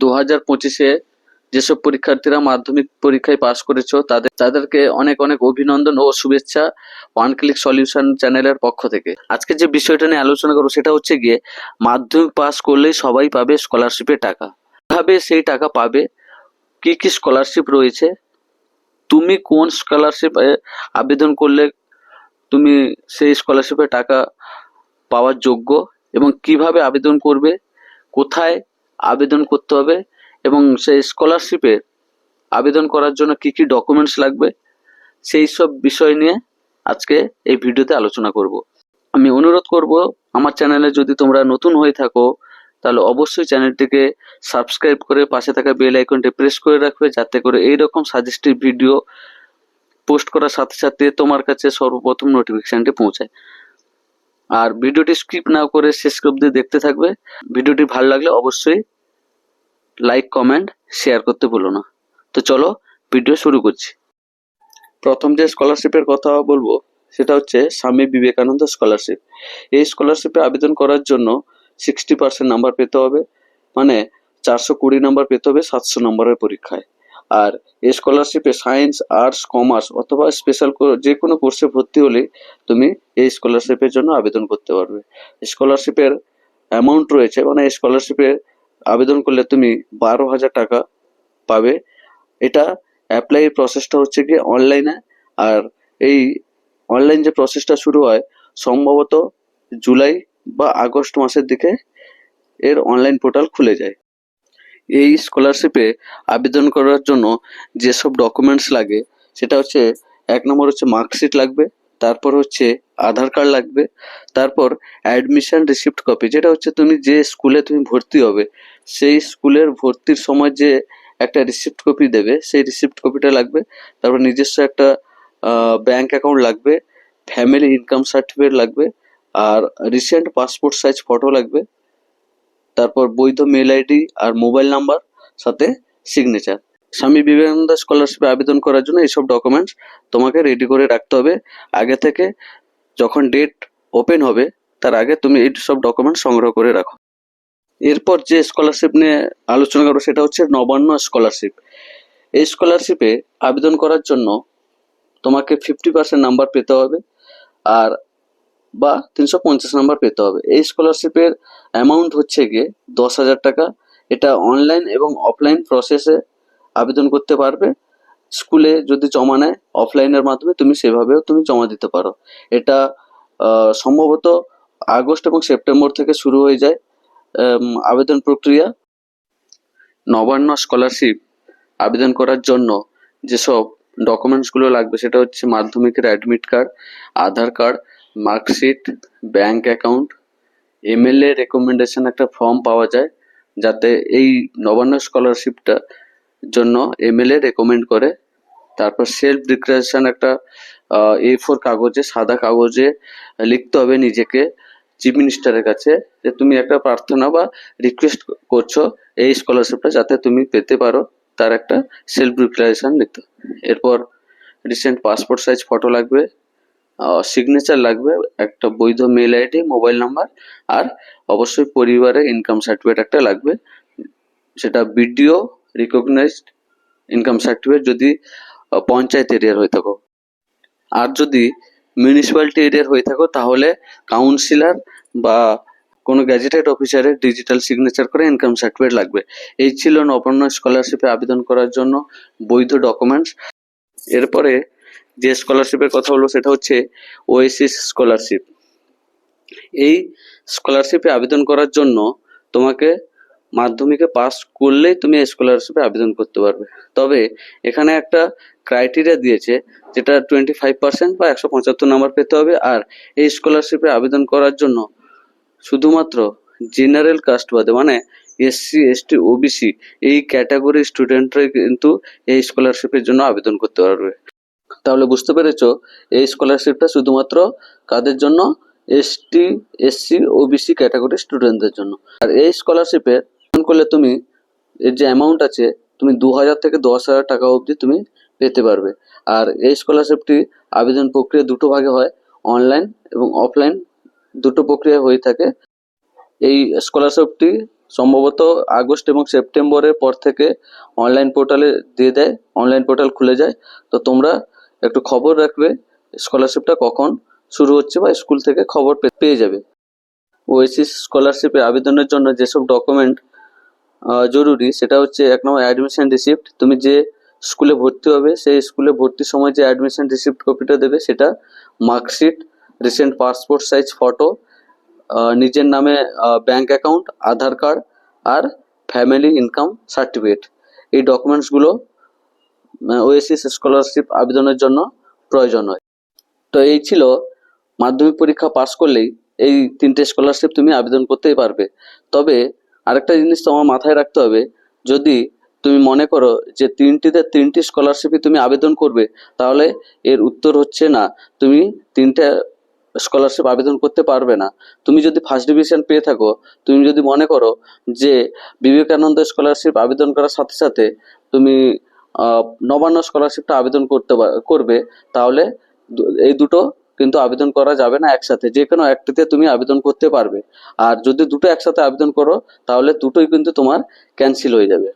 দু হাজার পঁচিশে যেসব পরীক্ষার্থীরা মাধ্যমিক পরীক্ষায় পাশ করেছ, তাদের তাদেরকে অনেক অনেক অভিনন্দন ও শুভেচ্ছা ওয়ান ক্লিক সলিউশন চ্যানেলের পক্ষ থেকে। আজকে যে বিষয়টা নিয়ে আলোচনা করব সেটা হচ্ছে গিয়ে মাধ্যমিক পাস করলেই সবাই পাবে স্কলারশিপের টাকা। কীভাবে সেই টাকা পাবে? কি কি স্কলারশিপ রয়েছে? তুমি কোন স্কলারশিপ আবেদন করলে তুমি সেই স্কলারশিপের টাকা পাওয়ার যোগ্য এবং কীভাবে আবেদন করবে? কোথায় আবেদন করতে হবে এবং সেই স্কলারশিপের আবেদন করার জন্য কি কি ডকুমেন্টস লাগবে, সেই সব বিষয় নিয়ে আজকে এই ভিডিওতে আলোচনা করব। আমি অনুরোধ করব, আমার চ্যানেলে যদি তোমরা নতুন হয়ে থাকো, তাহলে অবশ্যই চ্যানেলটিকে সাবস্ক্রাইব করে পাশে থাকা বেল আইকনটি প্রেস করে রাখবে, যাতে করে এই রকম সাজেস্টিভ ভিডিও পোস্ট করার সাথে সাথে তোমার কাছে সর্বপ্রথম নোটিফিকেশনটি পৌঁছায়। আর ভিডিওটি স্কিপ না করে শেষ অবধি দেখতে থাকবে। ভিডিওটি ভালো লাগলে অবশ্যই লাইক, কমেন্ট, শেয়ার করতে ভুলো না। তো চলো, ভিডিও শুরু করছি। প্রথম যে স্কলারশিপের কথা বলব, সেটা হচ্ছে স্বামী বিবেকানন্দ স্কলারশিপ। এই স্কলারশিপে আবেদন করার জন্য সিক্সটি পার্সেন্ট নাম্বার পেতে হবে মানে চারশো কুড়ি নাম্বার পেতে হবে, সাতশো নম্বরের পরীক্ষায়। আর এই স্কলারশিপে সায়েন্স আর্টস কমার্স অথবা স্পেশাল যে কোনো কোর্সে ভর্তি হলে তুমি এই স্কলারশিপের জন্য আবেদন করতে পারবে। স্কলারশিপের অ্যামাউন্ট রয়েছে মানে এই স্কলারশিপে আবেদন করলে তুমি বারো হাজার টাকা পাবে। এটা অ্যাপ্লাই প্রসেসটা হচ্ছে কি অনলাইনে আর এই অনলাইন যে প্রসেসটা শুরু হয়, সম্ভবত জুলাই বা আগস্ট মাসের দিকে এর অনলাইন পোর্টাল খুলে যায়। এই স্কলারশিপে আবেদন করার জন্য যেসব ডকুমেন্টস লাগে, সেটা হচ্ছে এক নম্বর হচ্ছে মার্কশিট লাগবে, তারপর হচ্ছে আধার কার্ড লাগবে, তারপর অ্যাডমিশন রিসিপ্ট কপি যেটা হচ্ছে তুমি যে স্কুলে তুমি ভর্তি হবে, সেই স্কুলের ভর্তির সময় যে একটা রিসিপ্ট কপি দেবে, সেই রিসিপ্ট কপিটা লাগবে, তারপর নিজস্ব একটা ব্যাংক অ্যাকাউন্ট লাগবে ফ্যামিলি ইনকাম সার্টিফিকেট লাগবে, আর রিসেন্ট পাসপোর্ট সাইজ ফটো লাগবে তারপর বৈধ মেল আইডি আর মোবাইল নাম্বার সাথে সিগনেচার স্বামী বিবেকানন্দ স্কলারশিপে আবেদন করার জন্য এইসব ডকুমেন্টস তোমাকে রেডি করে রাখতে হবে। আগে থেকে যখন ডেট ওপেন হবে, তার আগে তুমি এই সব ডকুমেন্টস সংগ্রহ করে রাখো। এরপর যে স্কলারশিপ নিয়ে আলোচনা করব, সেটা হচ্ছে নবান্ন স্কলারশিপ এই স্কলারশিপে আবেদন করার জন্য তোমাকে ফিফটি পার্সেন্ট নাম্বার পেতে হবে। আর বা তিনশো পঞ্চাশ নাম্বার পেতে হবে। এই স্কলারশিপের অ্যামাউন্ট হচ্ছে গিয়ে দশ হাজার টাকা। এটা অনলাইন এবং অফলাইন প্রসেসে আবেদন করতে পারবে। স্কুলে যদি জমা নেয় অফলাইনের মাধ্যমে তুমি সেভাবেও তুমি জমা দিতে পারো। এটা সম্ভবত আগস্ট এবং সেপ্টেম্বর থেকে শুরু হয়ে যায় আবেদন প্রক্রিয়া। নবান্ন স্কলারশিপ আবেদন করার জন্য যেসব ডকুমেন্টসগুলো লাগবে, সেটা হচ্ছে মাধ্যমিকের admit card Aadhaar card marksheet bank account MLA recommendation একটা ফর্ম পাওয়া যায়, যাতে এই নবান্ন স্কলারশিপটা জন্য এমএলএ রেকমেন্ড করে। তারপর সেলফ ডিক্লারেশন একটা এ ফোর কাগজে, সাদা কাগজে লিখতে হবে নিজেকে চিফ মিনিস্টারের কাছে, যে তুমি একটা প্রার্থনা বা রিকোয়েস্ট করছ এই স্কলারশিপটা যাতে তুমি পেতে পারো। তার একটা সেলফ ডিক্লারেশন লিখতে এরপর রিসেন্ট পাসপোর্ট সাইজ ফটো লাগবে সিগনেচার লাগবে, একটা বৈধ মেল আইডি মোবাইল নাম্বার আর অবশ্যই পরিবারের ইনকাম সার্টিফিকেট একটা লাগবে। সেটা বিডিও রিকগনাইজড ইনকাম সার্টিফিকেট যদি পঞ্চায়েত এরিয়ার হয়ে থাকো। আর যদি মিউনিসিপ্যালিটি এরিয়ার হয়ে থাকো, তাহলে কাউন্সিলর বা কোনো গ্যাজেটেড অফিসারের ডিজিটাল সিগনেচার করে ইনকাম সার্টিফিকেট লাগবে। এই ছিল নবান্ন স্কলারশিপে আবেদন করার জন্য বৈধ ডকুমেন্টস এরপরে যে স্কলারশিপের কথা বলব সেটা হচ্ছে ওএসিস স্কলারশিপ এই স্কলারশিপে আবেদন করার জন্য তোমাকে মাধ্যমিকে পাস করলেই তুমি স্কলারশিপে আবেদন করতে পারবে। তবে এখানে একটা ক্রাইটেরিয়া দিয়েছে যেটা টোয়েন্টি ফাইভ পার্সেন্ট বা একশো পঁচাত্তর নাম্বার পেতে হবে। আর এই স্কলারশিপে আবেদন করার জন্য শুধুমাত্র জেনারেল কাস্ট বাদে মানে এসসি এসটি ওবিসি এই ক্যাটাগরির স্টুডেন্টরাই কিন্তু এই স্কলারশিপের জন্য আবেদন করতে পারবে। তাহলে বুঝতে পেরেছ, এই স্কলারশিপটা শুধুমাত্র কাদের জন্য? এসটি এসসি ওবিসি ক্যাটাগরির স্টুডেন্টদের জন্য। আর এই স্কলারশিপে করলে তুমি, এর যে অ্যামাউন্ট আছে, তুমি দু হাজার থেকে দশ হাজার টাকা অবধি তুমি পেতে পারবে। আর এই স্কলারশিপটি আবেদন প্রক্রিয়া দুটো ভাগে হয় অনলাইন এবং অফলাইন দুটো প্রক্রিয়া হয়ে থাকে। এই স্কলারশিপটি সম্ভবত আগস্ট এবং সেপ্টেম্বরের পর থেকে অনলাইন পোর্টালে দিয়ে দেয় অনলাইন পোর্টাল খুলে যায়। তো তোমরা একটু খবর রাখবে স্কলারশিপটা কখন শুরু হচ্ছে বা স্কুল থেকে খবর পেয়ে যাবে। ওএসিস স্কলারশিপে আবেদনের জন্য যেসব ডকুমেন্ট জরুরি, সেটা হচ্ছে এক নম্বর অ্যাডমিশন রিসিপ্ট তুমি যে স্কুলে ভর্তি হবে, সেই স্কুলে ভর্তির সময় যে অ্যাডমিশন রিসিপ্ট কপিটা দেবে, সেটা marksheet recent passport size photo নিজের নামে ব্যাংক অ্যাকাউন্ট আধার কার্ড আর ফ্যামিলি ইনকাম সার্টিফিকেট এই ডকুমেন্টসগুলো ওএসিস স্কলারশিপ আবেদনের জন্য প্রয়োজন হয়। তো এই ছিল, মাধ্যমিক পরীক্ষা পাশ করলেই এই তিনটে স্কলারশিপ তুমি আবেদন করতেই পারবে। তবে আরেকটা জিনিস তোমার মাথায় রাখতে হবে, যদি তুমি মনে করো যে তিনটিতে তিনটি স্কলারশিপই তুমি আবেদন করবে, তাহলে এর উত্তর হচ্ছে না। তুমি তিনটে স্কলারশিপ আবেদন করতে পারবে না। তুমি যদি ফার্স্ট ডিভিশন পেয়ে থাকো, তুমি যদি মনে করো যে বিবেকানন্দ স্কলারশিপ আবেদন করার সাথে সাথে তুমি নবান্ন স্কলারশিপটা আবেদন করতে করবে, তাহলে এই দুটো কিন্তু আবেদন করা যাবে না একসাথে। যে কোনো একটিতে তুমি আবেদন করতে পারবে। আর যদি দুটো একসাথে আবেদন করো, তাহলে দুটোই কিন্তু তোমার ক্যান্সেল হয়ে যাবে।